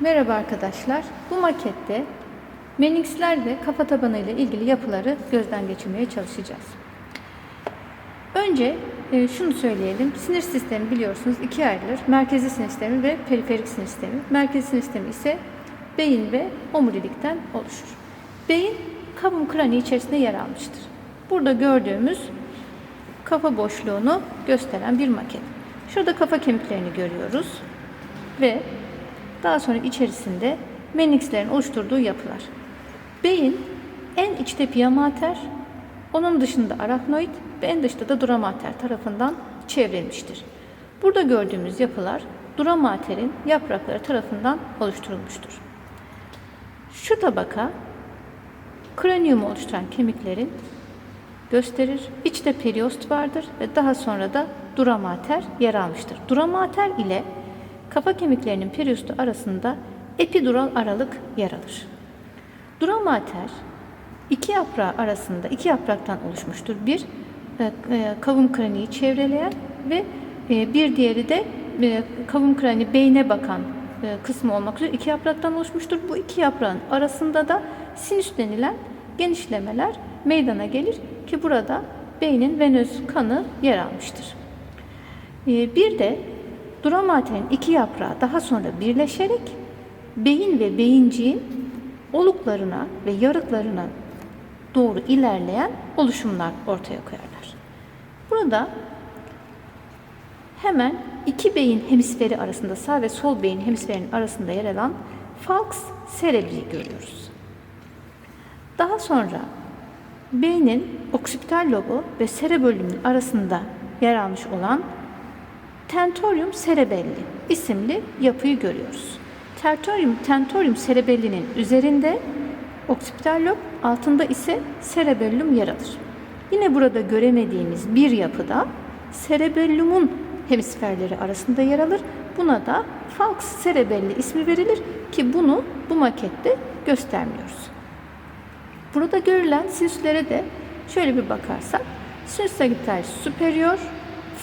Merhaba arkadaşlar. Bu makette meninksler ve kafa tabanı ile ilgili yapıları gözden geçirmeye çalışacağız. Önce e, şunu söyleyelim. Sinir sistemi biliyorsunuz ikiye ayrılır. Merkezi sinir sistemi ve periferik sinir sistemi. Merkezi sinir sistemi ise beyin ve omurilikten oluşur. Beyin kabum krani içerisinde yer almıştır. Burada gördüğümüz kafa boşluğunu gösteren bir maket. Şurada kafa kemiklerini görüyoruz ve daha sonra içerisinde meninkslerin oluşturduğu yapılar. Beyin en içte pia mater, onun dışında arachnoid ve en dışta da dura mater tarafından çevrilmiştir. Burada gördüğümüz yapılar dura mater'in yaprakları tarafından oluşturulmuştur. Şu tabaka kraniumu oluşturan kemiklerin gösterir. İçte periost vardır ve daha sonra da dura mater yer almıştır. Dura mater ile kafa kemiklerinin periostu arasında epidural aralık yer alır. Dura mater iki yaprağı arasında iki yapraktan oluşmuştur. Bir e, e, kavum kraniği çevreleyen ve e, bir diğeri de kavum kraniği beyne bakan kısmı olmak üzere iki yapraktan oluşmuştur. Bu iki yaprağın arasında da sinüs denilen genişlemeler meydana gelir ki burada beynin venöz kanı yer almıştır. Bir de dura mater'in iki yaprağı daha sonra birleşerek beyin ve beyinciğin oluklarına ve yarıklarına doğru ilerleyen oluşumlar ortaya koyarlar. Burada hemen iki beyin hemisferi arasında sağ ve sol beyin hemisferinin arasında yer alan falx cerebri görüyoruz. Daha sonra beynin oksipital lobu ve cerebellum'un arasında yer almış olan tentorium cerebelli isimli yapıyı görüyoruz. Tentorium, tentorium cerebelli'nin üzerinde oksipital lob, altında ise cerebellum yer alır. Yine burada göremediğimiz bir yapıda cerebellumun hemisferleri arasında yer alır. Buna da falx cerebelli ismi verilir ki bunu bu makette göstermiyoruz. Burada görülen sinüslere de şöyle bir bakarsak sinüs sagittarius superior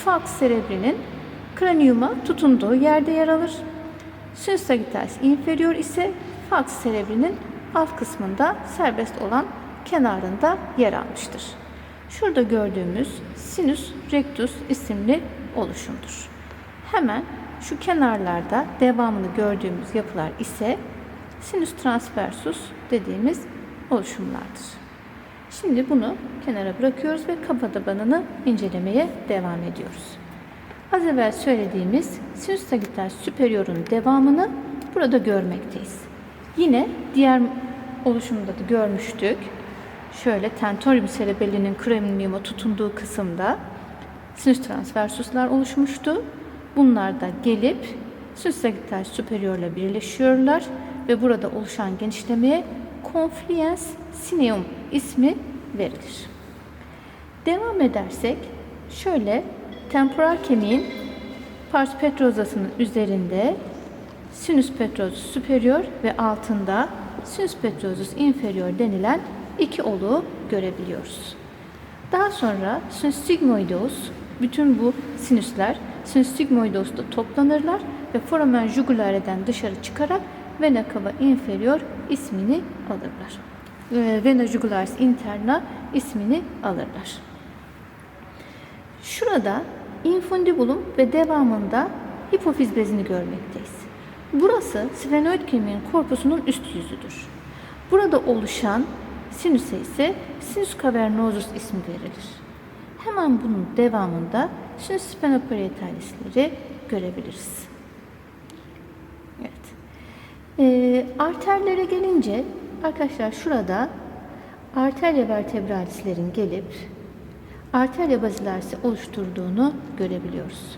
falx cerebrinin kraniuma tutunduğu yerde yer alır. Sinüs sagittarius inferior ise falx cerebrinin alt kısmında serbest olan kenarında yer almıştır. Şurada gördüğümüz sinüs rectus isimli oluşumdur. Hemen şu kenarlarda devamını gördüğümüz yapılar ise sinüs transversus dediğimiz oluşumlardır. Şimdi bunu kenara bırakıyoruz ve kafa tabanını incelemeye devam ediyoruz. Az evvel söylediğimiz sinüs sagittarius superior'un devamını burada görmekteyiz. Yine diğer oluşumda da görmüştük. Şöyle tentorium cerebelli'nin kraniuma tutunduğu kısımda sinüs transversuslar oluşmuştu. Bunlar da gelip sinüs sagittarius superior ile birleşiyorlar ve burada oluşan genişlemeye confluens cineum ismi verilir. Devam edersek şöyle temporal kemiğin pars petrosasının üzerinde sinus petrosus superior ve altında sinus petrosus inferior denilen iki oluğu görebiliyoruz. Daha sonra sinus sigmoideus, bütün bu sinüsler sinus sigmoideus'ta toplanırlar ve foramen jugulare'den dışarı çıkarak vena cava inferior ismini alırlar. Vena jugularis interna ismini alırlar. Şurada infundibulum ve devamında hipofiz bezini görmekteyiz. Burası sfenoid kemiğin korpusunun üst yüzüdür. Burada oluşan sinüse ise sinüs cavernosus ismi verilir. Hemen bunun devamında sinüs sphenoparietalesleri görebiliriz. Evet. E, arterlere gelince arkadaşlar şurada arteria vertebralislerin gelip arteria basilarisi oluşturduğunu görebiliyoruz.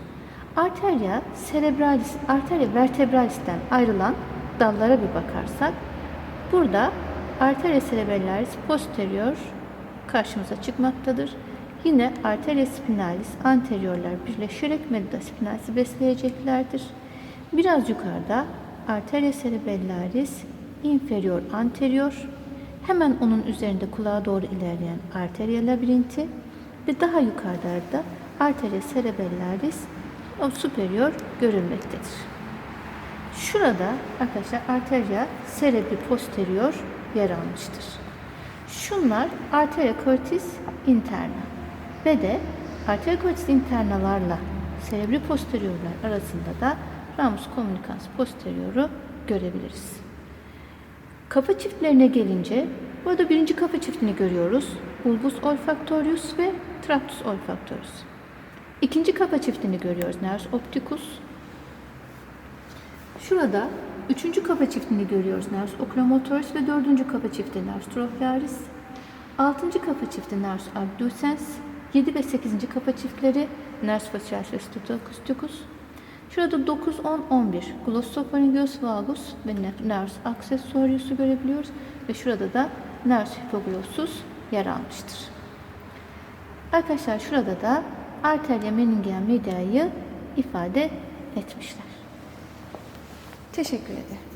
Arteria cerebralis, arteria vertebralis'ten ayrılan dallara bir bakarsak burada arteria cerebellaris posterior karşımıza çıkmaktadır. Yine arteria spinalis anteriorlar birleşerek medulla spinalis'i besleyeceklerdir. Biraz yukarıda arteria cerebellaris inferior anterior hemen onun üzerinde kulağa doğru ilerleyen arteria labirinti ve daha yukarıda arteria cerebellaris superior görülmektedir. Şurada arkadaşlar arteria cerebri posterior yer almıştır. Şunlar arteria cortis interna ve de arteria cortis internalarla cerebri posteriorlar arasında da ramus communicans posterioru görebiliriz. Kafa çiftlerine gelince burada birinci kafa çiftini görüyoruz. Bulbus olfactorius ve tractus olfactorius. İkinci kafa çiftini görüyoruz. Nervus opticus. Şurada üçüncü kafa çiftini görüyoruz. Nervus oculomotoris ve dördüncü kafa çifti Nervus trochlearis. Altıncı kafa çifti Nervus abducens. Yedi ve sekizinci kafa çiftleri Nervus facialis ve statoacusticus. Şurada 9, 10, 11 glossopharyngeus vagus ve nervus accessorius'u görebiliyoruz. Ve şurada da nervus hypoglossus yer almıştır. Arkadaşlar şurada da arteria meningea media'yı ifade etmişler. Teşekkür ederim.